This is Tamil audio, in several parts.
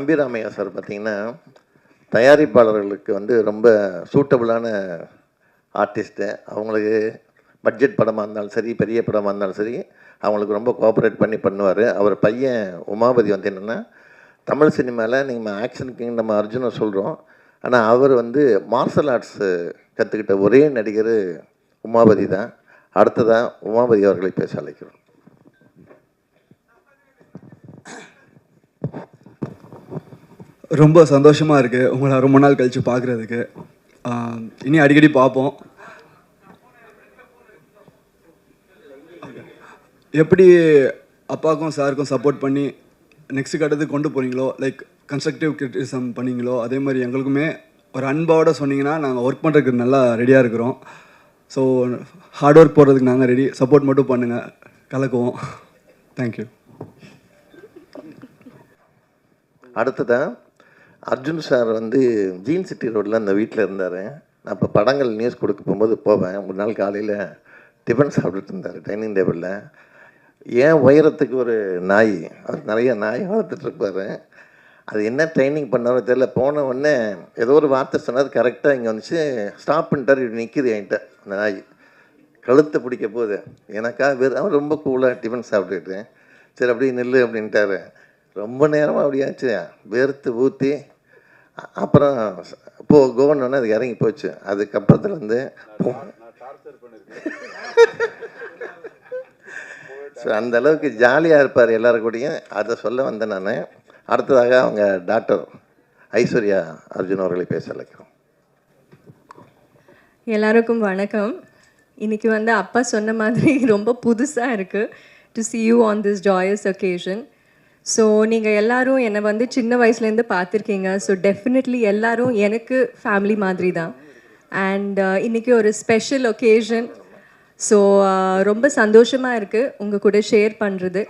அம்பிராமையா சார் பார்த்தீங்கன்னா தயாரிப்பாளர்களுக்கு வந்து ரொம்ப சூட்டபுளான ஆர்டிஸ்ட்டு அவங்களுக்கு பட்ஜெட் படமாக இருந்தாலும் சரி பெரிய படமாக இருந்தாலும் சரி அவங்களுக்கு ரொம்ப கோஆப்ரேட் பண்ணி பண்ணுவார். அவர் பையன் உமாபதி வந்து என்னென்னா தமிழ் சினிமாவில் நீங்கள் ஆக்ஷன் கிங் நம்ம அர்ஜுனை சொல்கிறோம் ஆனால் அவர் வந்து மார்ஷல் ஆர்ட்ஸு கற்றுக்கிட்ட ஒரே நடிகர் உமாபதி தான். அடுத்ததாக உமாபதி அவர்களை பேச அழைக்கிறோம். ரொம்ப சந்தோஷமாக இருக்குது உங்களை ரொம்ப நாள் கழித்து பார்க்குறதுக்கு இனி அடிக்கடி பார்ப்போம் எப்படி அப்பாவுக்கும் சாருக்கும் சப்போர்ட் பண்ணி நெக்ஸ்ட் கட்டத்துக்கு கொண்டு போகிறீங்களோ லைக் கன்ஸ்ட்ரக்டிவ் கிரிட்டிசம் பண்ணீங்களோ அதே மாதிரி எங்களுக்குமே ஒரு அன்பாவோட சொன்னீங்கன்னா நாங்கள் ஒர்க் பண்ணுறதுக்கு நல்லா ரெடியாக இருக்கிறோம். ஸோ ஹார்ட் ஒர்க் போடுறதுக்கு நாங்கள் ரெடி சப்போர்ட் மட்டும் பண்ணுங்கள் கலக்குவோம். தேங்க்யூ அடுத்ததான் அர்ஜுன் சார் வந்து ஜீன் சிட்டி ரோட்டில் அந்த வீட்டில் இருந்தார். நான் இப்போ படங்கள் நியூஸ் கொடுக்க போகும்போது போவேன். ஒரு நாள் காலையில் டிஃபன் சாப்பிட்டுட்டு இருந்தார் டைனிங் டேபிளில் ஏன் உயரத்துக்கு ஒரு நாய் அவர் நிறைய நாய் வளர்த்துட்ருப்பார் அது என்ன ட்ரைனிங் பண்ணாரோ தெரியல. போன உடனே ஏதோ ஒரு வார்த்தை சொன்னார் கரெக்டாக இங்கே வந்துச்சு. ஸ்டாப் பண்ணிட்டார் இப்படி நிற்கிது என்கிட்ட அந்த நாய். கழுத்தை பிடிக்க போகுது. எனக்கா வெறும் அவர் ரொம்ப கூலாக டிஃபன் சாப்பிட்டுட்டு சரி அப்படியே நில்லு அப்படின்ட்டாரு. ரொம்ப நேரமாக அப்படியாச்சு வேர்த்து ஊற்றி அப்புறம் போ கோவன்னு அது இறங்கி போச்சு. அதுக்கப்புறத்துலேருந்து ஸோ அந்த அளவுக்கு ஜாலியாக இருப்பார் எல்லாரும் கூடயும். அதை சொல்ல வந்தேன் நான். அடுத்ததாக அவங்க டாக்டர் ஐஸ்வர்யா அர்ஜுன் அவர்களை பேச அழைக்கிறோம். எல்லாருக்கும் வணக்கம். இன்னைக்கு வந்து அப்பா சொன்ன மாதிரி ரொம்ப புதுசாக இருக்குது to see you on this joyous occasion so நீங்கள் எல்லாரும் என்னை வந்து சின்ன வயசுலேருந்து பார்த்துருக்கீங்க. ஸோ டெஃபினெட்லி எல்லாரும் எனக்கு ஃபேமிலி மாதிரி தான் அண்ட் uh, இன்றைக்கி ஒரு ஸ்பெஷல் ஒகேஷன் ஸோ ரொம்ப சந்தோஷமாக இருக்குது உங்கள் கூட ஷேர் பண்ணுறது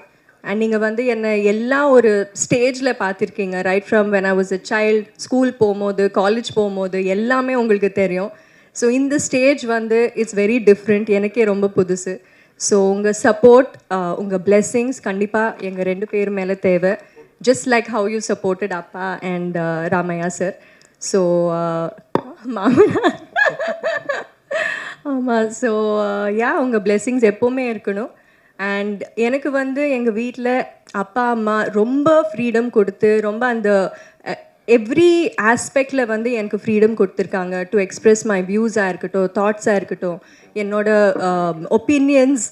அண்ட் நீங்கள் வந்து என்னை எல்லா ஒரு ஸ்டேஜில் பார்த்துருக்கீங்க. Right from when I was a child school போகும்போது காலேஜ் போகும்போது எல்லாமே உங்களுக்கு தெரியும். ஸோ இந்த ஸ்டேஜ் வந்து இட்ஸ் வெரி டிஃப்ரெண்ட் எனக்கே ரொம்ப புதுசு. ஸோ உங்கள் சப்போர்ட் uh, உங்கள் blessings கண்டிப்பாக எங்கள் ரெண்டு பேர் மேலே தேவை. Just like how you supported அப்பா and uh, Ramaiah sir so மாமனா ஆமாம் ஸோ யா உங்கள் blessings எப்போவுமே இருக்கணும். அண்ட் எனக்கு வந்து எங்கள் வீட்டில் அப்பா அம்மா ரொம்ப ஃப்ரீடம் கொடுத்து ரொம்ப அந்த எவ்ரி ஆஸ்பெக்டில் வந்து எனக்கு ஃப்ரீடம் கொடுத்துருக்காங்க. டு எக்ஸ்ப்ரெஸ் மை வியூஸாக இருக்கட்டும் தாட்ஸாக இருக்கட்டும் என்னோட um, ஒப்பீனியன்ஸ்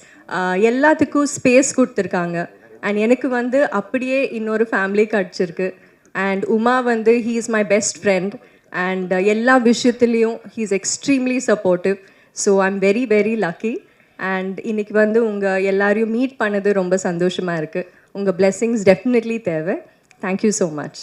எல்லாத்துக்கும் ஸ்பேஸ் கொடுத்துருக்காங்க. அண்ட் எனக்கு வந்து அப்படியே இன்னொரு ஃபேமிலி கிடச்சிருக்கு. அண்ட் உமா வந்து he is my best friend and எல்லா விஷயத்துலேயும் he is extremely supportive so I am very very lucky and இன்னைக்கு வந்து உங்கள் எல்லாரையும் மீட் பண்ணது ரொம்ப சந்தோஷமாக இருக்குது உங்கள் பிளெஸ்ஸிங்ஸ் டெஃபினெட்லி தேவை. Thank you so much